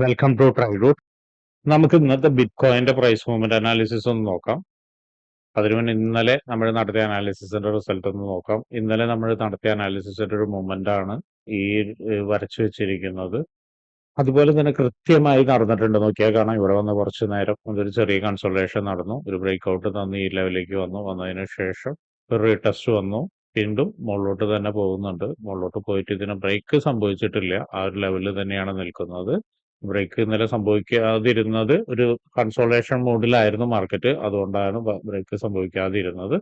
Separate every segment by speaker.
Speaker 1: Welcome to ട്രൈഡൂട്ട് നമുക്ക് ഇന്നത്തെ ബിറ്റ് കോയിന്റെ പ്രൈസ് മൂവ്മെന്റ് അനാലിസിസ് ഒന്ന് നോക്കാം. അതിനു അതിനുവേണ്ടി ഇന്നലെ നമ്മൾ നടത്തിയ അനാലിസിസിന്റെ റിസൾട്ട് ഒന്ന് നോക്കാം. ഇന്നലെ നമ്മൾ നടത്തിയ അനാലിസിസിന്റെ ഒരു മൂവ്മെന്റ് ആണ് ഈ വരച്ചു വെച്ചിരിക്കുന്നത്. അതുപോലെ തന്നെ കൃത്യമായി നടന്നിട്ടുണ്ട്. നോക്കിയാൽ കാണാം. ഇവിടെ വന്ന് കുറച്ച് നേരം ഒരു ചെറിയ കൺസൾട്ടേഷൻ നടന്നു. ഒരു ബ്രേക്ക് ഔട്ട് തന്ന് ഈ ലെവലിലേക്ക് വന്നു. വന്നതിന് ശേഷം ഒരു റീടെസ്റ്റ് വന്നു. വീണ്ടും മുകളിലോട്ട് തന്നെ പോകുന്നുണ്ട്. മുകളിലോട്ട് പോയിട്ട് ഇതിന് ബ്രേക്ക് സംഭവിച്ചിട്ടില്ല. ആ ഒരു ലെവലിൽ തന്നെയാണ് നിൽക്കുന്നത്. ബ്രേക്ക് ഇന്നലെ സംഭവിക്കാതിരുന്നത് ഒരു കൺസോളേഷൻ മോഡിലായിരുന്നു മാർക്കറ്റ് അതുകൊണ്ടാണ് ബ്രേക്ക് സംഭവിക്കാതിരുന്നത്.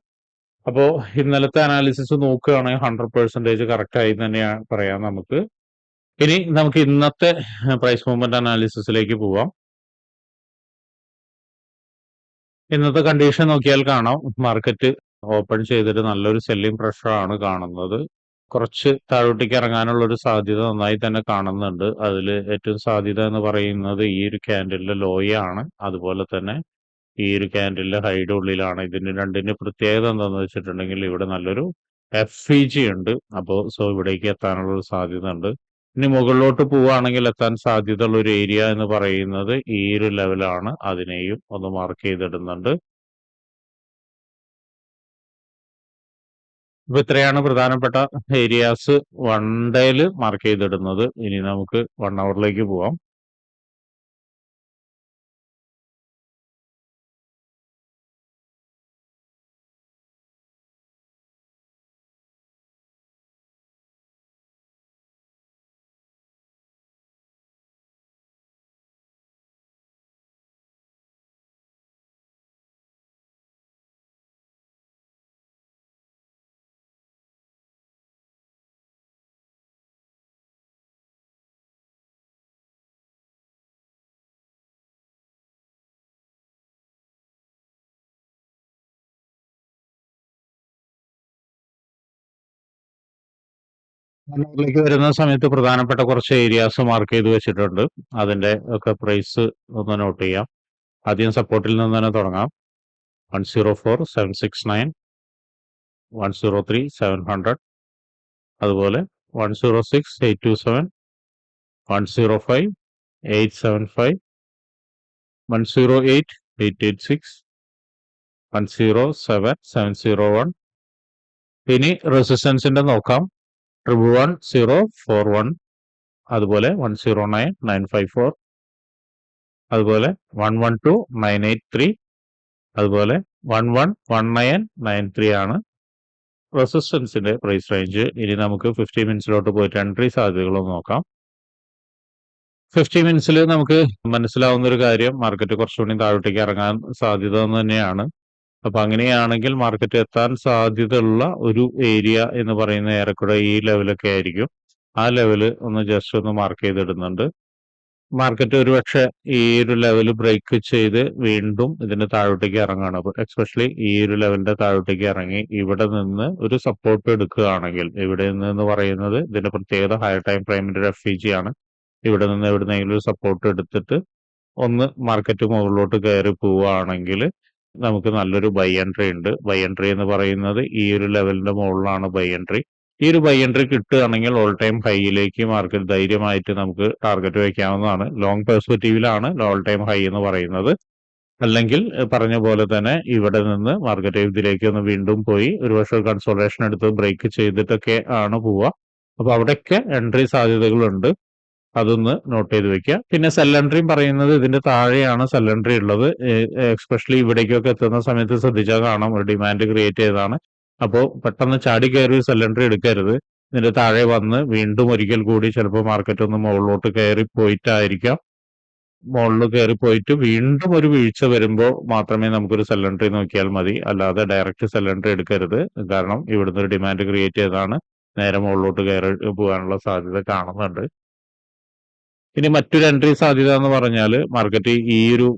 Speaker 1: അപ്പോൾ ഇന്നലത്തെ അനാലിസിസ് നോക്കുകയാണെങ്കിൽ ഹൺഡ്രഡ് പെർസെന്റേജ് കറക്റ്റ് ആയി തന്നെയാണ് പറയാം നമുക്ക്. ഇനി നമുക്ക് ഇന്നത്തെ പ്രൈസ് മൂവ്മെന്റ് അനാലിസിസിലേക്ക് പോവാം. ഇന്നത്തെ കണ്ടീഷൻ നോക്കിയാൽ കാണാം. മാർക്കറ്റ് ഓപ്പൺ ചെയ്തിട്ട് നല്ലൊരു സെല്ലിംഗ് പ്രഷറാണ് കാണുന്നത്. കുറച്ച് താഴോട്ടേക്ക് ഇറങ്ങാനുള്ള ഒരു സാധ്യത നന്നായി തന്നെ കാണുന്നുണ്ട്. അതിൽ ഏറ്റവും സാധ്യത എന്ന് പറയുന്നത് ഈ ഒരു ക്യാൻഡലിലെ ലോയാണ് അതുപോലെ തന്നെ ഈ ഒരു ക്യാൻഡലിലെ ഹൈഡ് ഉള്ളിലാണ്. ഇതിന് രണ്ടിന്റെ പ്രത്യേകത എന്താണെന്ന് വെച്ചിട്ടുണ്ടെങ്കിൽ ഇവിടെ നല്ലൊരു എഫ് ഇ ജി ഉണ്ട്. അപ്പോൾ സോ ഇവിടേക്ക് എത്താനുള്ള ഒരു സാധ്യത ഉണ്ട്. ഇനി മുകളിലോട്ട് പോവുകയാണെങ്കിൽ എത്താൻ സാധ്യതയുള്ള ഒരു ഏരിയ എന്ന് പറയുന്നത് ഈ ഒരു ലെവലാണ് അതിനെയും ഒന്ന് മാർക്ക് ചെയ്തിടുന്നുണ്ട്. ഇപ്പൊ ഇത്രയാണ് പ്രധാനപ്പെട്ട ഏരിയാസ് വൺ ഡേയിൽ മാർക്ക് ചെയ്തിടുന്നത്. ഇനി നമുക്ക് വൺ അവറിലേക്ക് പോവാം. അവറിലേക്ക് വരുന്ന സമയത്ത് പ്രധാനപ്പെട്ട കുറച്ച് ഏരിയാസ് മാർക്ക് ചെയ്ത് വെച്ചിട്ടുണ്ട്. അതിന്റെ ഒക്കെ പ്രൈസ് ഒന്ന് നോട്ട് ചെയ്യാം. ആദ്യം സപ്പോർട്ടിൽ നിന്ന് തന്നെ തുടങ്ങാം. One zero four seven six nine one zero three seven hundred അതുപോലെ one zero six eight two seven one zero five eight seven five one zero eight eight eight six one zero seven seven zero one ഇനി റെസിസ്റ്റൻസിന്റെ നോക്കാം. Triple one zero four one അതുപോലെ one zero nine nine five four അതുപോലെ one one two nine eight three അതുപോലെ one one one nine nine three ആണ് റെസിസ്റ്റൻസിന്റെ price range ഇനി നമുക്ക് ഫിഫ്റ്റി മിനിറ്റ്സിലോട്ട് പോയിട്ട് എൻട്രി സാധ്യതകളൊന്നും നോക്കാം. ഫിഫ്റ്റി മിനിറ്റ്സിൽ നമുക്ക് മനസ്സിലാവുന്ന ഒരു കാര്യം മാർക്കറ്റ് കുറച്ചുകൂടി താഴോട്ടേക്ക് ഇറങ്ങാൻ സാധ്യത തന്നെയാണ്. അപ്പൊ അങ്ങനെയാണെങ്കിൽ മാർക്കറ്റ് എത്താൻ സാധ്യതയുള്ള ഒരു ഏരിയ എന്ന് പറയുന്ന ഏറെക്കുറെ ഈ ലെവലൊക്കെ ആയിരിക്കും. ആ ലെവൽ ഒന്ന് ജസ്റ്റ് ഒന്ന് മാർക്ക് ചെയ്തിടുന്നുണ്ട്. മാർക്കറ്റ് ഒരുപക്ഷെ ഈ ഒരു ലെവൽ ബ്രേക്ക് ചെയ്ത് വീണ്ടും ഇതിന്റെ താഴോട്ടേക്ക് ഇറങ്ങുകയാണ് അപ്പൊ എക്സ്പെഷ്യലി ഈ ഒരു ലെവലിന്റെ താഴോട്ടേക്ക് ഇറങ്ങി ഇവിടെ നിന്ന് ഒരു സപ്പോർട്ട് എടുക്കുകയാണെങ്കിൽ ഇവിടെ നിന്ന് എന്ന് പറയുന്നത് ഇതിന്റെ പ്രത്യേകത ഹയർ ടൈം പ്രൈമിന്റെ ഒരു എഫ് ആണ്. ഇവിടെ നിന്ന് എവിടുന്നെങ്കിലും ഒരു സപ്പോർട്ട് എടുത്തിട്ട് ഒന്ന് മാർക്കറ്റ് മുകളിലോട്ട് കയറി പോവുകയാണെങ്കിൽ നമുക്ക് നല്ലൊരു ബൈ എൻട്രി ഉണ്ട്. ബൈ എൻട്രി എന്ന് പറയുന്നത് ഈ ഒരു ലെവലിന്റെ മുകളിലാണ് ബൈ എൻട്രി ഈ ഒരു ബൈ എൻട്രി കിട്ടുകയാണെങ്കിൽ ഓൾ ടൈം ഹൈയിലേക്ക് മാർക്കറ്റ് ധൈര്യമായിട്ട് നമുക്ക് ടാർഗറ്റ് വയ്ക്കാവുന്നതാണ് ലോങ് പെർസ്പെക്റ്റീവിലാണ് ഓൾ ടൈം ഹൈ എന്ന് പറയുന്നത്. അല്ലെങ്കിൽ പറഞ്ഞ പോലെ തന്നെ ഇവിടെ നിന്ന് മാർക്കറ്റ് ഇതിലേക്ക് ഒന്ന് വീണ്ടും പോയി ഒരു ഒരുപക്ഷെ കൺസോളേഷൻ എടുത്ത് ബ്രേക്ക് ചെയ്തിട്ടൊക്കെ ആണ് പോവുക. അപ്പൊ അവിടെയൊക്കെ എൻട്രി സാധ്യതകളുണ്ട്. അതൊന്ന് നോട്ട് ചെയ്ത് വെക്കുക. പിന്നെ എൻട്രിയും പറയുന്നത് ഇതിന്റെ താഴെയാണ് എൻട്രി ഉള്ളത്. എക്സ്പെഷ്യലി ഇവിടേക്കൊക്കെ എത്തുന്ന സമയത്ത് ശ്രദ്ധിച്ചാൽ കാണാം. ഒരു ഡിമാൻഡ് ക്രിയേറ്റ് ചെയ്തതാണ്. അപ്പോൾ പെട്ടെന്ന് ചാടി കയറി സെൽ എടുക്കരുത്. ഇതിന്റെ താഴെ വന്ന് വീണ്ടും ഒരിക്കൽ കൂടി ചിലപ്പോൾ മാർക്കറ്റ് ഒന്ന് മുകളിലോട്ട് കയറി പോയിട്ടായിരിക്കാം. മുകളിൽ കയറി പോയിട്ട് വീണ്ടും ഒരു വീഴ്ച വരുമ്പോൾ മാത്രമേ നമുക്കൊരു എൻട്രി നോക്കിയാൽ മതി. അല്ലാതെ ഡയറക്റ്റ് എൻട്രി എടുക്കരുത്. കാരണം ഇവിടുന്ന് ഒരു ഡിമാൻഡ് ക്രിയേറ്റ് ചെയ്തതാണ്. നേരെ മുകളിലോട്ട് കയറി പോകാനുള്ള സാധ്യത കാണുന്നുണ്ട്. ഇനി മറ്റൊരു എൻട്രി സാധ്യത എന്ന് പറഞ്ഞാൽ മാർക്കറ്റ് ഈ ഒരു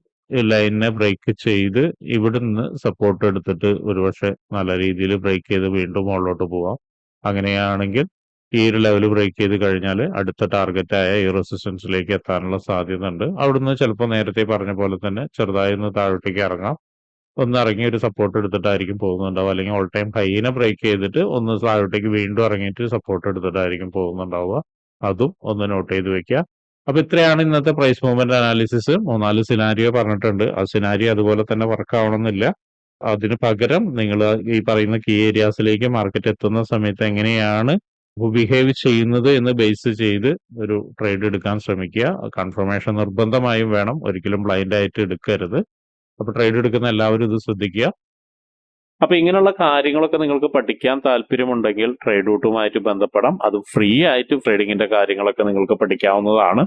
Speaker 1: ലൈനെ ബ്രേക്ക് ചെയ്ത് ഇവിടുന്ന് സപ്പോർട്ട് എടുത്തിട്ട് ഒരുപക്ഷെ നല്ല രീതിയിൽ ബ്രേക്ക് ചെയ്ത് വീണ്ടും മുകളിലോട്ട് പോവാം. അങ്ങനെയാണെങ്കിൽ ഈ ഒരു ലെവൽ ബ്രേക്ക് ചെയ്ത് കഴിഞ്ഞാൽ അടുത്ത ടാർഗറ്റായ ഈ റെസിസ്റ്റൻസിലേക്ക് എത്താനുള്ള സാധ്യത ഉണ്ട് അവിടുന്ന് ചിലപ്പോൾ നേരത്തെ പറഞ്ഞ പോലെ തന്നെ ചെറുതായി ഒന്ന് താഴോട്ടേക്ക് ഇറങ്ങാം. ഒന്ന് ഇറങ്ങി ഒരു സപ്പോർട്ട് എടുത്തിട്ടായിരിക്കും പോകുന്നുണ്ടാവുക. അല്ലെങ്കിൽ ഓൾ ടൈം ഹൈനെ ബ്രേക്ക് ചെയ്തിട്ട് ഒന്ന് താഴോട്ടേക്ക് വീണ്ടും ഇറങ്ങിയിട്ട് സപ്പോർട്ട് എടുത്തിട്ടായിരിക്കും പോകുന്നുണ്ടാവുക. അതും ഒന്ന് നോട്ട് ചെയ്ത് വെക്കുക. അപ്പൊ ഇത്രയാണ് ഇന്നത്തെ പ്രൈസ് മൂവ്മെന്റ് അനാലിസിസ് മൂന്നാൽ സിനാരിയോ പറഞ്ഞിട്ടുണ്ട്. ആ സിനാരിയോ അതുപോലെ തന്നെ വർക്ക് ആവണമെന്നില്ല. അതിന് പകരം നിങ്ങൾ ഈ പറയുന്ന കീ ഏരിയാസിലേക്ക് മാർക്കറ്റ് എത്തുന്ന സമയത്ത് എങ്ങനെയാണ് ബിഹേവ് ചെയ്യുന്നത് എന്ന് ബേസ് ചെയ്ത് ഒരു ട്രേഡ് എടുക്കാൻ ശ്രമിക്കുക. കൺഫർമേഷൻ നിർബന്ധമായും വേണം. ഒരിക്കലും ബ്ലൈൻഡ് ആയിട്ട് എടുക്കരുത്. അപ്പൊ ട്രേഡ് എടുക്കുന്ന എല്ലാവരും ഇത് ശ്രദ്ധിക്കുക. അപ്പൊ ഇങ്ങനെയുള്ള കാര്യങ്ങളൊക്കെ നിങ്ങൾക്ക് പഠിക്കാൻ താല്പര്യമുണ്ടെങ്കിൽ ട്രേഡ് റൂട്ടുമായിട്ട് ബന്ധപ്പെടാം. അത് ഫ്രീ ആയിട്ട് ട്രേഡിങ്ങിന്റെ കാര്യങ്ങളൊക്കെ നിങ്ങൾക്ക് പഠിക്കാവുന്നതാണ്.